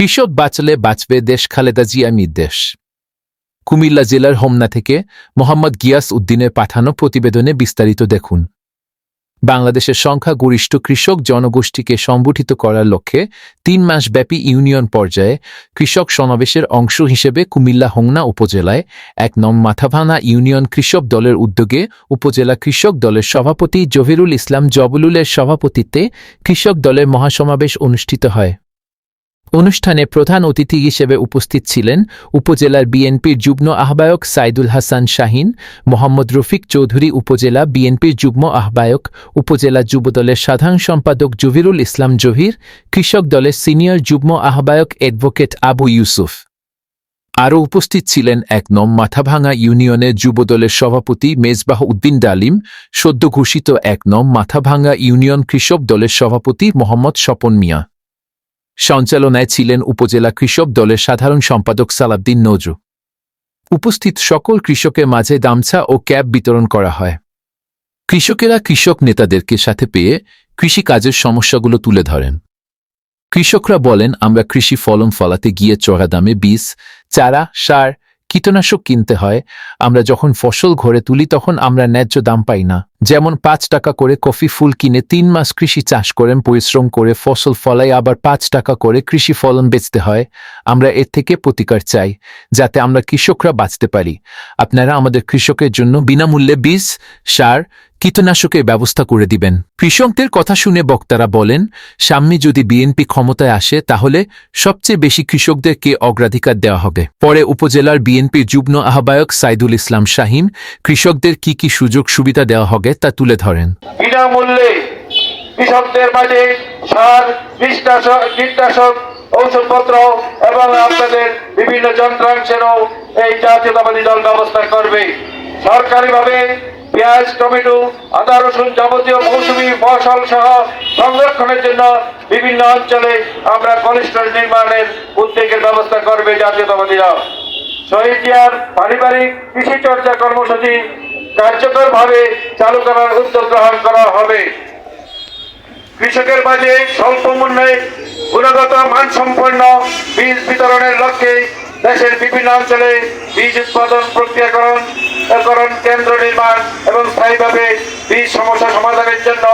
কৃষক বাঁচলে বাঁচবে দেশ খালেদা জিয়া নির্দেশ। কুমিল্লা জেলার হোমনা থেকে মোহাম্মদ গিয়াস উদ্দিনের পাঠানো প্রতিবেদনে বিস্তারিত দেখুন। বাংলাদেশের সংখ্যাগরিষ্ঠ কৃষক জনগোষ্ঠীকে সংগঠিত করার লক্ষ্যে তিন মাসব্যাপী ইউনিয়ন পর্যায়ে কৃষক সমাবেশের অংশ হিসেবে কুমিল্লা হোংনা উপজেলায় এক নম মাথাভাঙা ইউনিয়ন কৃষক দলের উদ্যোগে উপজেলা কৃষক দলের সভাপতি জহিরুল ইসলাম জবলুলের সভাপতিত্বে কৃষক দলের মহাসমাবেশ অনুষ্ঠিত হয়। অনুষ্ঠানে প্রধান অতিথি হিসেবে উপস্থিত ছিলেন উপজেলার বিএনপির যুগ্ম আহ্বায়ক সাইদুল হাসান শাহিন, মোহাম্মদ রফিক চৌধুরী উপজেলা বিএনপির যুগ্ম আহ্বায়ক, উপজেলা যুবদলের সাধারণ সম্পাদক জহিরুল ইসলাম জহির, কৃষক দলের সিনিয়র যুগ্ম আহ্বায়ক অ্যাডভোকেট আবু ইউসুফ। আরও উপস্থিত ছিলেন এক নম মাথাভাঙা ইউনিয়নের যুবদলের সভাপতি মেজবাহ উদ্দিন ডালিম, সদ্য ঘোষিত এক নম মাথাভাঙা ইউনিয়ন কৃষক দলের সভাপতি মোহাম্মদ স্বপন মিয়া। সঞ্চালনায় ছিলেন উপজেলা কৃষক দলের সাধারণ সম্পাদক সালাদ্দিন নজরু। উপস্থিত সকল কৃষকের মাঝে গামছা ও ক্যাব বিতরণ করা হয়। কৃষকেরা কৃষক নেতাদেরকে সাথে পেয়ে কৃষিকাজের সমস্যাগুলো তুলে ধরেন। কৃষকরা বলেন, আমরা কৃষি ফলন ফলাতে গিয়ে চড়া দামে বীজ, চারা, সার, কীটনাশক কিনতে হয়। আমরা যখন ফসল ঘরে তুলি তখন আমরা ন্যায্য দাম পাই না। যেমন পাঁচ টাকা করে কফি ফুল কিনে তিন মাস কৃষি চাষ করেন, পরিশ্রম করে ফসল ফলাই আবার পাঁচ টাকা করে কৃষি ফলন বেচতে হয়, আমরা এর থেকে প্রতিকার চাই, যাতে আমরা কৃষকরা বাঁচতে পারি। আপনারা আমাদের কৃষকের জন্য বিনামূল্যে বীজ, সার কীটনাশকের ব্যবস্থা করে দিবেন। কৃষকদের কথা শুনে বক্তারা বলেন, সামনে যদি বিএনপি ক্ষমতায় আসে, তাহলে সবচেয়ে বেশি কৃষকদেরকে অগ্রাধিকার দেওয়া হবে। পরে উপজেলার বিএনপির যুগ্ম আহ্বায়ক সাইদুল ইসলাম শাহিন, কৃষকদের কি কি সুযোগ সুবিধা দেওয়া হবে তা তুলে ধরেন। বিনামূল্যে কৃষকদের মাঝে সার কীটনাশক, ঔষধপত্র এবং আপনাদের বিভিন্ন যন্ত্রাংশেরও এই জাতীয়তাবাদী দল ব্যবস্থা করবে। সরকারিভাবে পেঁয়াজ, টমেটো, আদা, রসুন যাবতীয় মৌসুমী ফসল সহ সংরক্ষণের জন্য বিভিন্ন অঞ্চলে আমরা কোলেস্ট্রল নির্মাণের উদ্যোগের ব্যবস্থা করবে জাতীয়তাবাদী দল শহীদ জিয়ার পারিবারিক কৃষি চর্চা কর্মসূচি কার্যকরভাবে চালু করার উদ্যোগ গ্রহণ করা হবে। কৃষকের মাঝে স্বল্প মূল্যে গুণগত মানসম্পন্ন বীজ বিতরণের লক্ষ্যে দেশের বিভিন্ন অঞ্চলে বীজ উৎপাদন, প্রক্রিয়াকরণ করণ কেন্দ্র নির্মাণ এবং স্থায়ীভাবে বীজ সমস্যা সমাধানের জন্য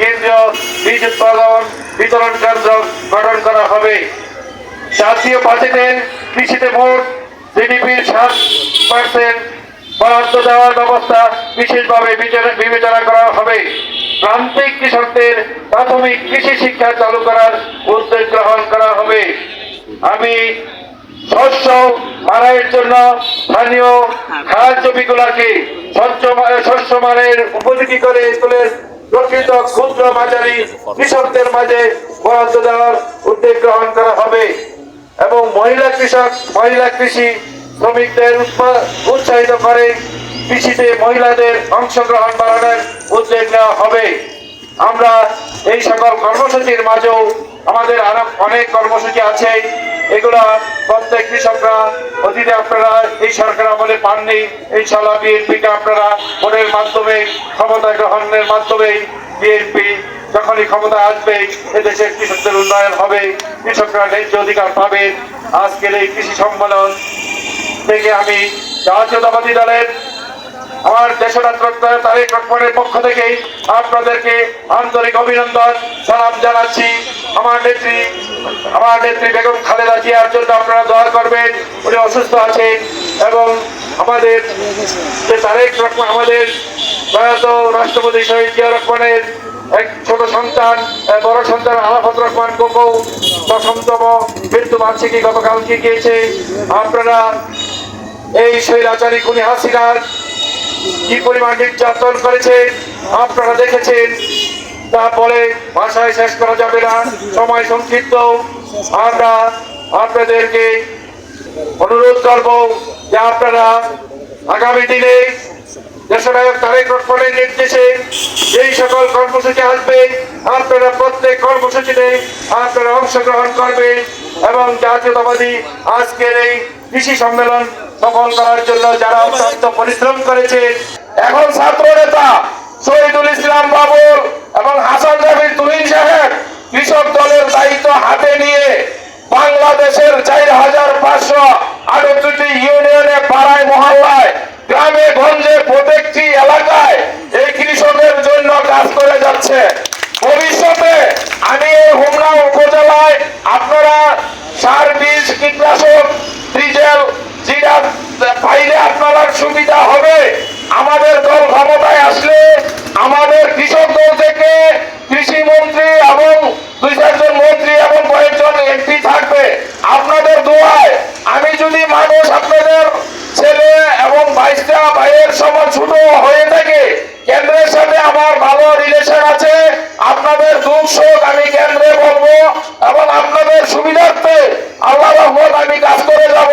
কেন্দ্রীয় বীজ উৎপাদন বিতরণ কেন্দ্র গঠন করা হবে। জাতীয় বাজেটে কৃষিতে মোট জিডিপির সাত পার্সেন্ট বরাদ্দ দেওয়ার ব্যবস্থা বিশেষভাবে বিবেচনা করা হবে। প্রান্তিক কৃষকদের প্রাথমিক কৃষি শিক্ষা চালু করার উদ্যোগ গ্রহণ করা হবে। আমি শস্য মারাইয়ের জন্য স্থানীয় খাদ্য জমিগুলাকে শস্য মারের উপযোগী করে তোলে প্রকৃত ক্ষুদ্র মাঝারি কৃষকদের মাঝে বরাদ্দ দেওয়ার উদ্যোগ গ্রহণ করা হবে। এবং মহিলা কৃষক, মহিলা কৃষি শ্রমিকদের উৎসাহিত করে কৃষিতে মহিলাদের অংশগ্রহণ বাড়ানোর উদ্যোগ নেওয়া হবে। আমরা এই সকল কর্মসূচির মাঝেও আমাদের আরও অনেক কর্মসূচি আছে। এগুলা প্রত্যেক কৃষকরা, অতীতে আপনারা এই সরকার আমলে পাননি। এই ইনশাল্লাহ বিএনপিকে আপনারা ভোটের মাধ্যমে ক্ষমতা গ্রহণের মাধ্যমে বিএনপি যখনই ক্ষমতা আসবে এদেশের কৃষকদের উন্নয়ন হবে, কৃষকরা ন্যায্য অধিকার পাবে। আজকের এই কৃষি সম্মেলন থেকে আমি জাতীয়তাবাদী দলের আমার দেশরাত্র তারেক রহমানের পক্ষ থেকে আপনাদেরকে আন্তরিক অভিনন্দন, সালাম জানাচ্ছি। আমার নেত্রী আমার নেত্রী বেগম খালেদা জিয়ার জন্য আপনারা দোয়া করবেন, উনি অসুস্থ আছেন এবং আমাদের যে তারেক রহমান, আমাদের প্রয়াত রাষ্ট্রপতি শহীদ জিয়া রহমানের এক ছোট সন্তান বড় সন্তান আলাফত রহমান কোকো দশমতম মৃত্যু বার্ষিকী গতকালকে গিয়েছে আপনারা এই স্বৈরাচারী খুনি হাসিনার কি পরিমাণ নির্যাতন করেছে আপনারা দেখেছেন। তারপরে ভাষায় শেষ করা যাবে না। সময় সংক্ষিপ্ত। আমরা আপনাদেরকে অনুরোধ করব যে আপনারা আগামী দিনে দেশনায়ক তারেক রহমানের নির্দেশে এই সকল কর্মসূচি আসবে। আপনারা প্রত্যেক কর্মসূচিতে আপনারা অংশগ্রহণ করবেন এবং জাতীয়তাবাদী আজকের এই কৃষি সম্মেলন সফল করার জন্য যারা অত্যন্ত পরিশ্রম করেছে এখন ছাত্র নেতা শহীদুল ইসলাম বাবুর এবং হাসান রাবির তুহিন সাহেব কৃষক দলের দায়িত্ব হাতে নিয়ে বাংলাদেশের চার হাজার পাঁচশো আটষট্টি ইউনিয়নে পাড়ায়, মহল্লায়, গ্রামে, গঞ্জে, প্রত্যেকটি এলাকায় এই কৃষকের জন্য কাজ করে যাচ্ছে। ভবিষ্যতে আমি এই হোমনা উপজেলায় আপনারা সার বীজ, কীটনাশক, ডিজেল যেটা পাইলে আপনার সুবিধা হবে। আমাদের দল ক্ষমতায় আসলে আমাদের কৃষক দল থেকে কৃষি মন্ত্রী এবং দুই চারজন মন্ত্রী এবং কয়েকজন এমপি থাকবে আপনাদের দোয়ায় আমি যদি মানুষ আপনাদের ছেলে এবং বাইশটা ভাইয়ের সমান ছোট হয়ে থাকে। কেন্দ্রের সাথে আমার ভালো রিলেশন আছে। আপনাদের দুঃখ শোক আমি কেন্দ্রে বলব এবং আপনাদের সুবিধার্থে আল্লাহ রহমত আমি কাজ করে যাব।